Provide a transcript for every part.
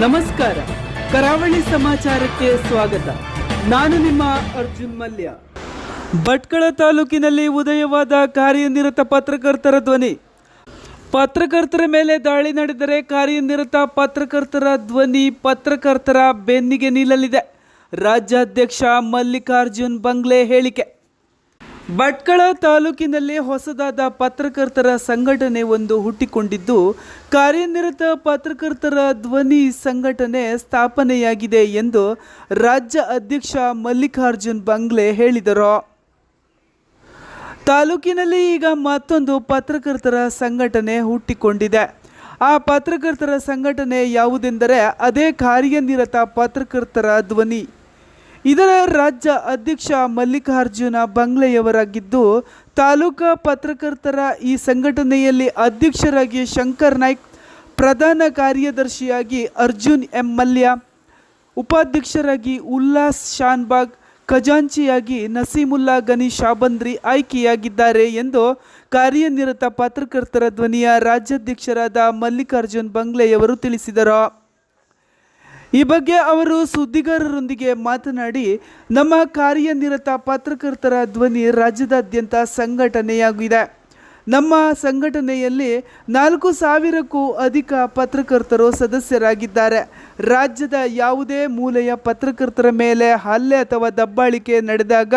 ನಮಸ್ಕಾರ. ಕರಾವಳಿ ಸಮಾಚಾರಕ್ಕೆ ಸ್ವಾಗತ. ನಾನು ನಿಮ್ಮ ಅರ್ಜುನ್ ಮಲ್ಯ. ಭಟ್ಕಳ ತಾಲೂಕಿನಲ್ಲಿ ಉದಯವಾದ ಕಾರ್ಯನಿರತ ಪತ್ರಕರ್ತರ ಧ್ವನಿ. ಪತ್ರಕರ್ತರ ಮೇಲೆ ದಾಳಿ ನಡೆದರೆ ಕಾರ್ಯನಿರತ ಪತ್ರಕರ್ತರ ಧ್ವನಿ ಪತ್ರಕರ್ತರ ಬೆನ್ನಿಗೆ ನಿಲ್ಲಲಿದೆ. ರಾಜ್ಯಾಧ್ಯಕ್ಷ ಮಲ್ಲಿಕಾರ್ಜುನ್ ಬಂಗ್ಲೆ ಹೇಳಿಕೆ. ಭಟ್ಕಳ ತಾಲೂಕಿನಲ್ಲಿ ಹೊಸದಾದ ಪತ್ರಕರ್ತರ ಸಂಘಟನೆ ಒಂದು ಹುಟ್ಟಿಕೊಂಡಿದ್ದು, ಕಾರ್ಯನಿರತ ಪತ್ರಕರ್ತರ ಧ್ವನಿ ಸಂಘಟನೆ ಸ್ಥಾಪನೆಯಾಗಿದೆ ಎಂದು ರಾಜ್ಯ ಅಧ್ಯಕ್ಷ ಮಲ್ಲಿಕಾರ್ಜುನ್ ಬಂಗ್ಲೆ ಹೇಳಿದರು. ತಾಲೂಕಿನಲ್ಲಿ ಈಗ ಮತ್ತೊಂದು ಪತ್ರಕರ್ತರ ಸಂಘಟನೆ ಹುಟ್ಟಿಕೊಂಡಿದೆ. ಆ ಪತ್ರಕರ್ತರ ಸಂಘಟನೆ ಯಾವುದೆಂದರೆ, ಅದೇ ಕಾರ್ಯನಿರತ ಪತ್ರಕರ್ತರ ಧ್ವನಿ. ಇದರ ರಾಜ್ಯ ಅಧ್ಯಕ್ಷ ಮಲ್ಲಿಕಾರ್ಜುನ ಬಂಗ್ಲೆಯವರಾಗಿದ್ದು, ತಾಲೂಕಾ ಪತ್ರಕರ್ತರ ಈ ಸಂಘಟನೆಯಲ್ಲಿ ಅಧ್ಯಕ್ಷರಾಗಿ ಶಂಕರ್ ನಾಯ್ಕ್, ಪ್ರಧಾನ ಕಾರ್ಯದರ್ಶಿಯಾಗಿ ಅರ್ಜುನ್ ಎಂ ಮಲ್ಯ, ಉಪಾಧ್ಯಕ್ಷರಾಗಿ ಉಲ್ಲಾಸ್ ಶಾನ್ಬಾಗ್, ಖಜಾಂಚಿಯಾಗಿ ನಸೀಮುಲ್ಲಾ ಗನಿ ಶಾಬಂದ್ರಿ ಆಯ್ಕೆಯಾಗಿದ್ದಾರೆ ಎಂದು ಕಾರ್ಯನಿರತ ಪತ್ರಕರ್ತರ ಧ್ವನಿಯ ರಾಜ್ಯಾಧ್ಯಕ್ಷರಾದ ಮಲ್ಲಿಕಾರ್ಜುನ್ ಬಂಗ್ಲೆಯವರು ತಿಳಿಸಿದರು. ಈ ಬಗ್ಗೆ ಅವರು ಸುದ್ದಿಗಾರರೊಂದಿಗೆ ಮಾತನಾಡಿ, ನಮ್ಮ ಕಾರ್ಯನಿರತ ಪತ್ರಕರ್ತರ ಧ್ವನಿ ರಾಜ್ಯದಾದ್ಯಂತ ಸಂಘಟನೆಯಾಗಿದೆ. ನಮ್ಮ ಸಂಘಟನೆಯಲ್ಲಿ ನಾಲ್ಕು ಸಾವಿರಕ್ಕೂ ಅಧಿಕ ಪತ್ರಕರ್ತರು ಸದಸ್ಯರಾಗಿದ್ದಾರೆ. ರಾಜ್ಯದ ಯಾವುದೇ ಮೂಲೆಯ ಪತ್ರಕರ್ತರ ಮೇಲೆ ಹಲ್ಲೆ ಅಥವಾ ದಬ್ಬಾಳಿಕೆ ನಡೆದಾಗ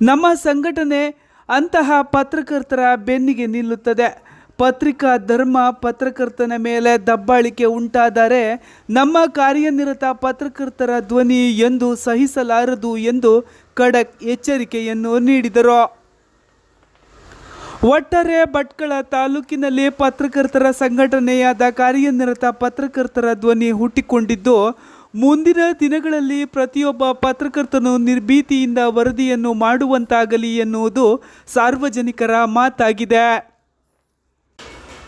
ನಮ್ಮ ಸಂಘಟನೆ ಅಂತಹ ಪತ್ರಕರ್ತರ ಬೆನ್ನಿಗೆ ನಿಲ್ಲುತ್ತದೆ. ಪತ್ರಿಕಾ ಧರ್ಮ ಪತ್ರಕರ್ತನ ಮೇಲೆ ದಬ್ಬಾಳಿಕೆ ಉಂಟಾದರೆ ನಮ್ಮ ಕಾರ್ಯನಿರತ ಪತ್ರಕರ್ತರ ಧ್ವನಿ ಎಂದು ಸಹಿಸಲಾರದು ಎಂದು ಖಡಕ್ ಎಚ್ಚರಿಕೆಯನ್ನು ನೀಡಿದರು. ಒಟ್ಟಾರೆ ಭಟ್ಕಳ ತಾಲೂಕಿನಲ್ಲಿ ಪತ್ರಕರ್ತರ ಸಂಘಟನೆಯಾದ ಕಾರ್ಯನಿರತ ಪತ್ರಕರ್ತರ ಧ್ವನಿ ಹುಟ್ಟಿಕೊಂಡಿದ್ದು, ಮುಂದಿನ ದಿನಗಳಲ್ಲಿ ಪ್ರತಿಯೊಬ್ಬ ಪತ್ರಕರ್ತನು ನಿರ್ಭೀತಿಯಿಂದ ವರದಿಯನ್ನು ಮಾಡುವಂತಾಗಲಿ ಎನ್ನುವುದು ಸಾರ್ವಜನಿಕರ ಮಾತಾಗಿದೆ.